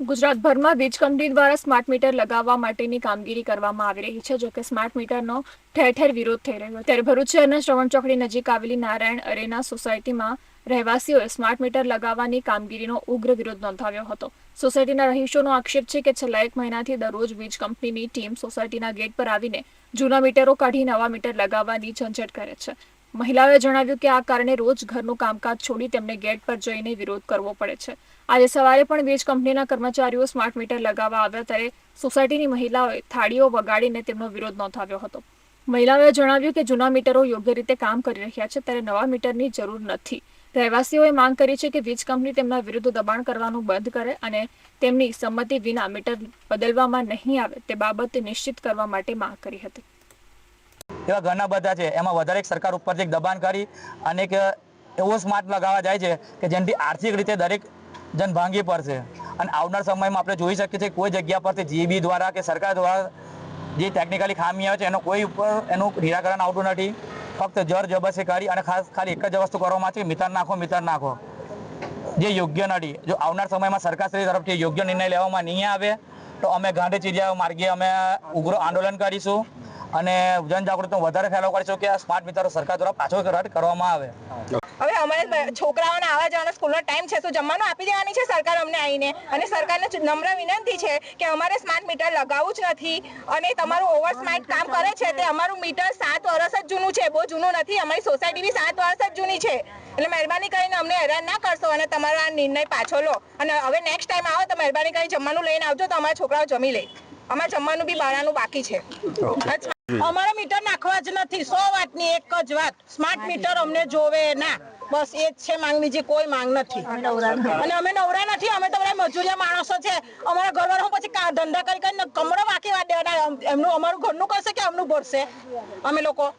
ગુજરાતભરમાં વીજ કંપની દ્વારા સ્માર્ટ મીટર લગાવવા માટેની કામગીરી કરવામાં આવી રહી છે, જોકે સ્માર્ટ મીટરનો ઠેર ઠેર વિરોધ થઈ રહ્યો. ત્યારે ભરૂચ શહેરના શ્રવણ ચોકડી નજીક આવેલી નારાયણ અરેના સોસાયટીમાં રહેવાસીઓએ સ્માર્ટ મીટર લગાવવાની કામગીરીનો ઉગ્ર વિરોધ નોંધાવ્યો હતો. સોસાયટીના રહીશોનો આક્ષેપ છે કે છેલ્લા એક મહિનાથી દરરોજ વીજ કંપનીની ટીમ સોસાયટીના ગેટ પર આવીને જૂના મીટરો કાઢી નવા મીટર લગાવવાની ઝંઝટ કરે છે. મહિલાઓએ જણાવ્યું કે આ કારણે રોજ ઘરનું કામકાજ છોડી તેમને ગેટ પર જઈને વિરોધ કરવો પડે છે. આજે સવારે પણ વીજ કંપનીના કર્મચારીઓ સ્માર્ટ મીટર લગાવવા આવ્યા ત્યારે સોસાયટીની મહિલાઓએ થાળીઓ વગાડીને તેમનો વિરોધ નોંધાવ્યો હતો. મહિલાઓએ જણાવ્યું કે જૂના મીટરો યોગ્ય રીતે કામ કરી રહ્યા છે ત્યારે નવા મીટરની જરૂર નથી. રહેવાસીઓએ માંગ કરી છે કે વીજ કંપની તેમના વિરુદ્ધ દબાણ કરવાનું બંધ કરે અને તેમની સંમતિ વિના મીટર બદલવામાં નહીં આવે તે બાબતે નિશ્ચિત કરવા માટે માંગ કરી હતી. એવા ઘણા બધા છે. એમાં વધારે એક સરકાર ઉપરથી એક દબાણ કરી અને એક એવો સ્માર્ટ લગાવવા જાય છે કે જેનાથી આર્થિક રીતે દરેક જન ભાંગી પડશે. અને આવનાર સમયમાં આપણે જોઈ શકીએ છીએ કોઈ જગ્યા પરથી જીબી દ્વારા કે સરકાર દ્વારા જે ટેકનિકલી ખામી આવે છે, એનો કોઈ ઉપર એનું નિરાકરણ આવતું નથી. ફક્ત જર જબસે કરી અને ખાસ ખાલી એક જ વસ્તુ કરવામાં આવે છે કે નાખો મિતર નાખો. જે યોગ્ય નથી. જો આવનાર સમયમાં સરકારશ્રી તરફથી યોગ્ય નિર્ણય લેવામાં નહીં આવે, તો અમે ગાંધી ચીડિયા માર્ગે અમે ઉગ્ર આંદોલન કરીશું. અને જનજાગૃતિ વધારે ફેલાવ કરીશું કે આ સ્માર્ટ મીટર સરકાર દ્વારા પાછો રદ કરવામાં આવે. હવે અમારે છોકરાઓને આવવા જવાનો સ્કૂલનો ટાઈમ છે તો જમવાનું આપી દેવાની છે સરકાર અમને આવીને? અને સરકારને નમ્ર વિનંતી છે કે અમારે સ્માર્ટ મીટર લગાવવું જ નથી અને તમારું ઓવર સ્માર્ટ કામ કરે છે તે અમારું મીટર સાત વર્ષ જ જૂનું છે બહુ જૂનું નથી અમારી સોસાયટી બી સાત વર્ષ જ જૂની છે. એટલે મહેરબાની કરીને અમને હેરાન ના કરશો અને તમારો આ નિર્ણય પાછો લો. અને હવે નેક્સ્ટ ટાઈમ આવો તો મહેરબાની કરીને જમવાનું લઈને આવજો તો અમારા છોકરાઓ જમી લે. અમારે જમવાનું બી બહારનું બાકી છે. અમારે મીટર નાખવા જ નથી સો વાતની એક જ વાત. સ્માર્ટ મીટર અમને જોવે ના. બસ એ જ છે માંગ બીજી કોઈ માંગ નથી. અને અમે નવરા નથી અમે તો બધા મજૂરિયા માણસો છે. અમારા ઘરવાળા પછી કા- ધંધા કરી કરીને કમરો વાકી વાત દેવાના. એમનું અમારું ઘરનું કરશે કે અમનું ભરશે? અમે લોકો